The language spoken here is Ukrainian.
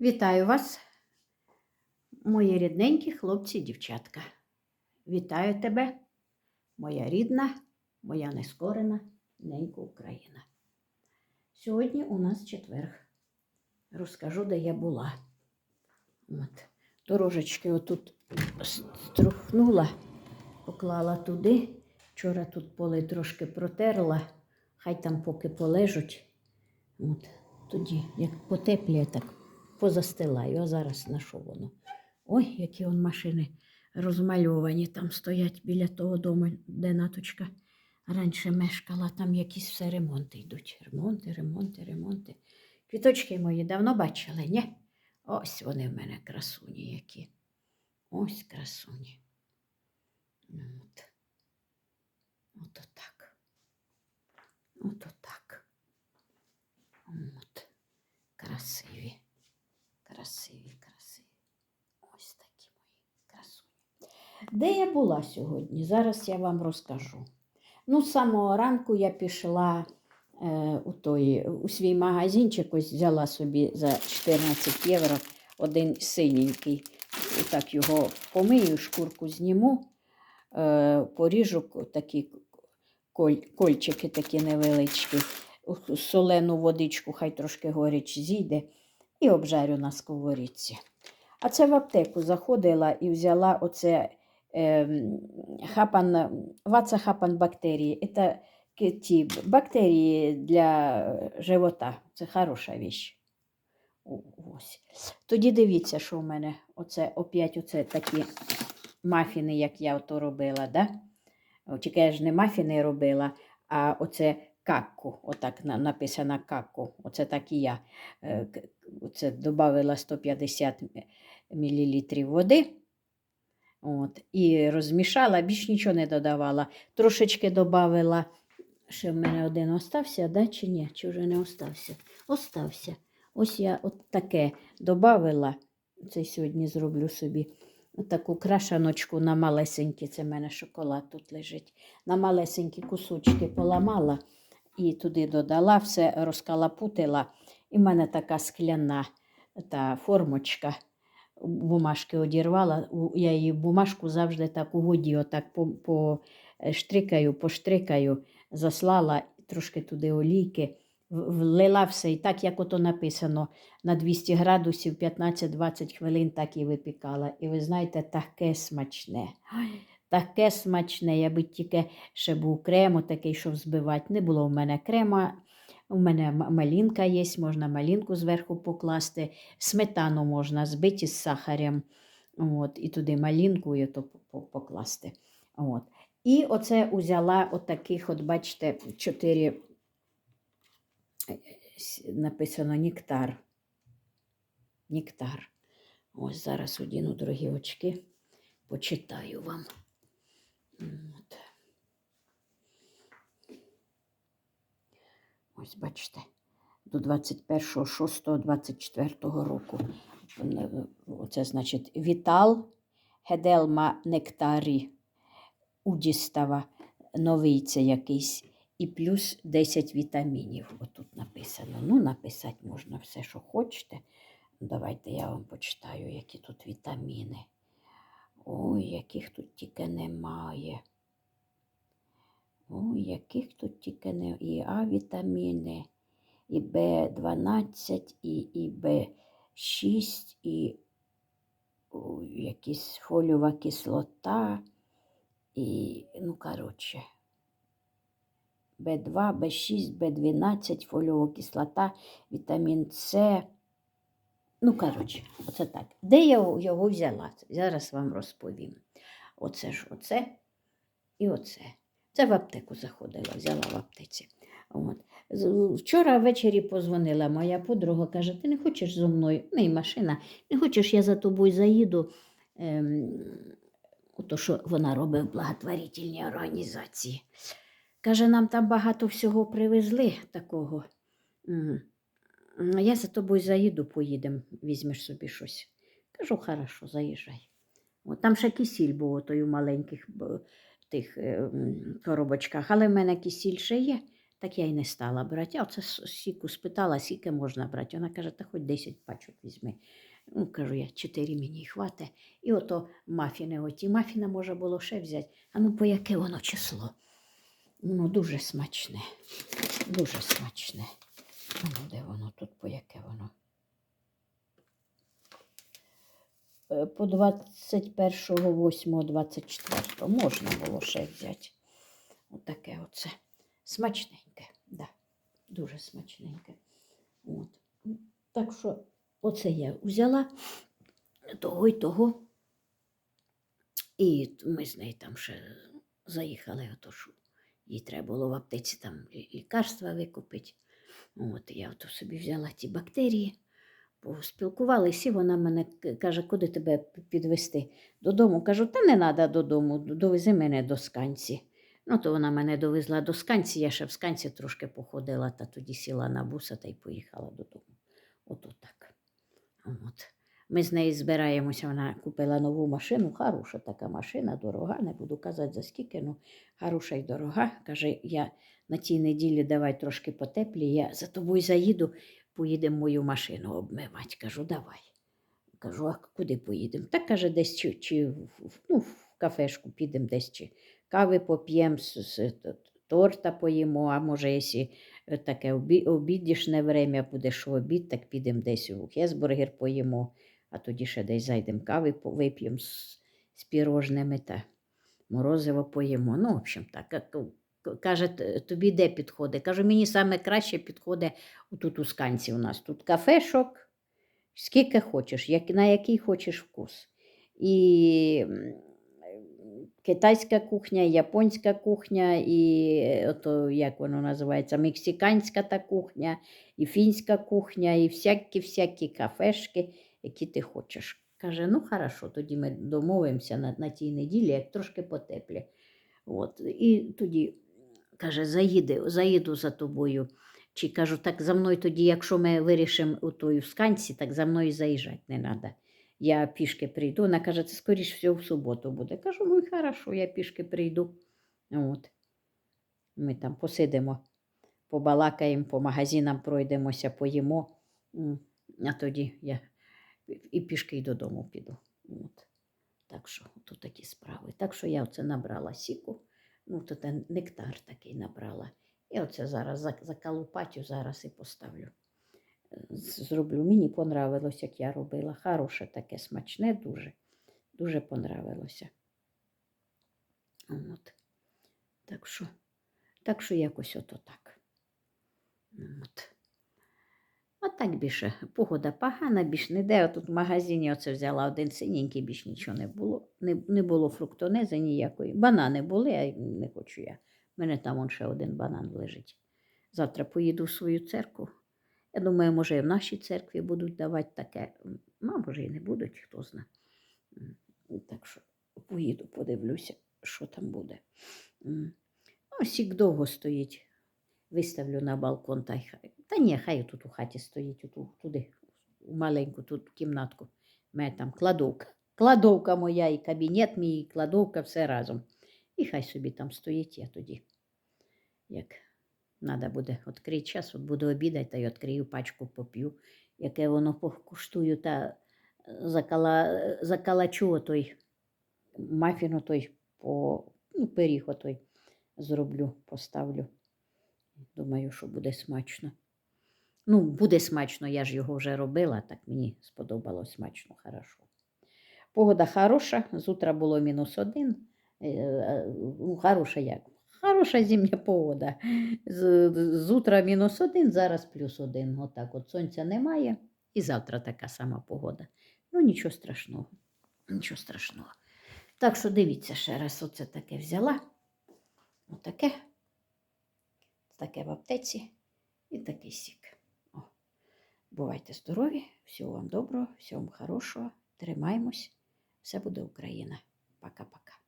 Вітаю вас, мої рідненькі хлопці і дівчатка. Вітаю тебе, моя рідна, моя нескорена ненька Україна. Сьогодні у нас четверг. Розкажу, де я була. От. Дорожечки отут струхнула, поклала туди. Вчора тут поли трошки протерла, хай там поки полежуть. От. Тоді, як потепліє, так позастилаю, а зараз на що воно? Ой, які он машини розмальовані там стоять біля того дому, де наточка раніше мешкала, там якісь все ремонти йдуть. Ремонти, ремонти, ремонти. Квіточки мої давно бачили, ні? Ось вони в мене красуні які. Ось красуні. От. От отак. От отак. От. Красиві. Красиві, красиві. Ось такі мої красуні. Де я була сьогодні? Зараз я вам розкажу. Ну, з самого ранку я пішла е, у, той, у свій магазинчик, ось взяла собі за 14 євро один синенький. Так його помию, шкурку зніму, е, поріжу такі коль, кольчики такі невеличкі, солену водичку, хай трошки горіч зійде, і обжарю на сковорідці. А це в аптеку заходила і взяла оце хапан, ваца хапан бактерії. Це ки- ті бактерії для живота. Це хороша віч. Ось. Тоді дивіться, що в мене оце опять оце такі мафіни, як я ото робила. Да? Тільки я ж не мафіни робила, а оце какку, отак написано какку. Оце так і я. Е, Оце додавила 150 мл води. От, і розмішала, більш нічого не додавала. Трошечки додавила. Ще в мене один остався, да, чи ні? Чи вже не остався? Остався. Ось я от таке додавила. Це сьогодні зроблю собі таку крашаночку на малесенькі. Це в мене шоколад тут лежить. На малесенькі кусочки поламала і туди додала, все розкалапутила. І в мене така скляна та формочка. Бумажки одірвала. Я її бумажку завжди так у воді, отак по, по е, штрикаю, поштрикаю, заслала трошки туди олійки, влила все. І так, як ото написано, на 200 градусів 15-20 хвилин так і випікала. І ви знаєте, таке смачне. Таке смачне, я би тільки ще був крем, такий, щоб збивати. Не було в мене крема. У мене м- малинка є, можна малинку зверху покласти, сметану можна збити з сахарем. От, і туди малинку і то по- по- покласти. От. І оце узяла от от бачите, чотири е, написано нектар. Нектар. Ось зараз одіну дорогі очки, почитаю вам. От. Ось бачите, до 21.06.24 року. Е, Оце значить Вітал, Геделма Нектарі, Удістава, новий це якийсь, і плюс 10 вітамінів. Отут написано. Ну, написати можна все, що хочете. Давайте я вам почитаю, які тут вітаміни. Ой, яких тут тільки немає. Ой, яких тут тільки не і А вітаміни, і Б12, і, і Б6, і ой, якісь фоліова кислота, і, ну, коротше, Б2, Б6, Б12, фоліова кислота, вітамін С. Ну, коротше, оце так. Де я його взяла? Зараз вам розповім. Оце ж оце і оце. Це в аптеку заходила, взяла в аптеці. От. Вчора ввечері позвонила моя подруга, каже: ти не хочеш зо мною, ну і машина, не хочеш, я за тобою заїду. Ем, то, що вона робить в благотворительній організації. Каже, нам там багато всього привезли такого. Я за тобою заїду, поїдемо, візьмеш собі щось. Кажу, хорошо, заїжджай. От, там ще кисіль був ото у маленьких тих е, коробочках, але в мене кисіль ще є. Так я й не стала брати. А оце сіку спитала, скільки можна брати. Вона каже, та хоч 10 пачок візьми. Ну, кажу я, 4 мені й хватить. І ото мафіни, оті мафіна можна було ще взяти. А ну, по яке воно число? Воно дуже смачне. Дуже смачне. А ну, де воно тут, по яке воно? Е, По 21.08.24 можна було ще взяти. Отаке оце. Смачненьке, да. Дуже смачненьке. От. Так що оце я взяла того й того. І ми з нею там ще заїхали, ото що їй треба було в аптеці там лікарства викупити. От я ото собі взяла ті бактерії, поспілкувалися, і вона мене каже, куди тебе підвести? Додому. Кажу, та не треба додому, довези мене до сканці. Ну, то вона мене довезла до сканці, я ще в сканці трошки походила, та тоді сіла на буса та й поїхала додому. Ото так. От. Ми з нею збираємося, вона купила нову машину, хороша така машина, дорога, не буду казати за скільки, ну хороша й дорога. Каже, я на тій неділі давай трошки потеплі, я за тобою заїду, поїдемо мою машину обмивати. Кажу, давай. Кажу, а куди поїдемо? Так каже, десь чи, чи ну, в кафешку підемо десь чи кави поп'ємо, торта поїмо, а може, якщо е, таке обі, обідішне время будеш в обід, так підемо десь у Хесбургер поїмо, а тоді ще десь зайдемо кави вип'ємо з, з пірожними та морозиво поїмо. Ну, в общем, так. Каже, тобі де підходить? Кажу, мені саме краще підходить тут у сканці у нас. Тут кафешок, скільки хочеш, як, на який хочеш вкус. І китайська кухня, японська кухня, і е, ото, як воно називається, мексиканська та кухня, і фінська кухня, і всякі-всякі кафешки, які ти хочеш. Каже, ну хорошо, тоді ми домовимося на, на тій неділі, як трошки потеплі. От. І тоді каже, заїди, заїду за тобою. Чи кажу, так за мною тоді, якщо ми вирішимо у тої сканці, так за мною заїжджати не треба. Я пішки прийду. Вона каже, це скоріш всього в суботу буде. Кажу, ну хорошо, я пішки прийду. От. Ми там посидимо, побалакаємо, по магазинам пройдемося, поїмо. А тоді я і пішки й додому піду. От. Так що тут такі справи. Так що я оце набрала сіку, ну, то те нектар такий набрала. І оце зараз за- закалупатю зараз і поставлю. Зроблю. Мені понравилось, як я робила. Хороше таке, смачне дуже. Дуже понравилося. От. Так що, так що якось ото так. От. А так більше погода погана, більш не де. Тут в магазині оце взяла один синенький, більш нічого не було. Не, не було фруктонези ніякої. Банани були, а не хочу я. У мене там ще один банан лежить. Завтра поїду в свою церкву. Я думаю, може, і в нашій церкві будуть давати таке. А може, і не будуть, хто зна. Так що поїду, подивлюся, що там буде. Ну, сік довго стоїть. Виставлю на балкон та й хай. Та ні, хай тут у хаті стоїть, оту, туди, у маленьку тут кімнатку. У мене там кладовка. Кладовка моя, і кабінет мій, і кладовка, все разом. І хай собі там стоїть, я тоді, як треба буде відкрити час, от буду обідати, та й відкрию пачку, поп'ю, яке воно покуштую, та е, закала, закалачу отой мафін отой по ну, пиріг отой зроблю, поставлю. Думаю, що буде смачно. Ну, буде смачно, я ж його вже робила, так мені сподобалось смачно, хорошо. Погода хороша, з утра було мінус один. Е, е, Ну, хороша як? Хороша зимня погода. З, з утра мінус один, зараз плюс один. Отак от сонця немає. І завтра така сама погода. Ну, нічого страшного. Нічого страшного. Так що дивіться ще раз, оце таке взяла. Отаке. Таке в аптеці і такий сік. Бувайте здорові, всього вам доброго, всього вам хорошого. Тримаймось. Все буде Україна. Пока-пока.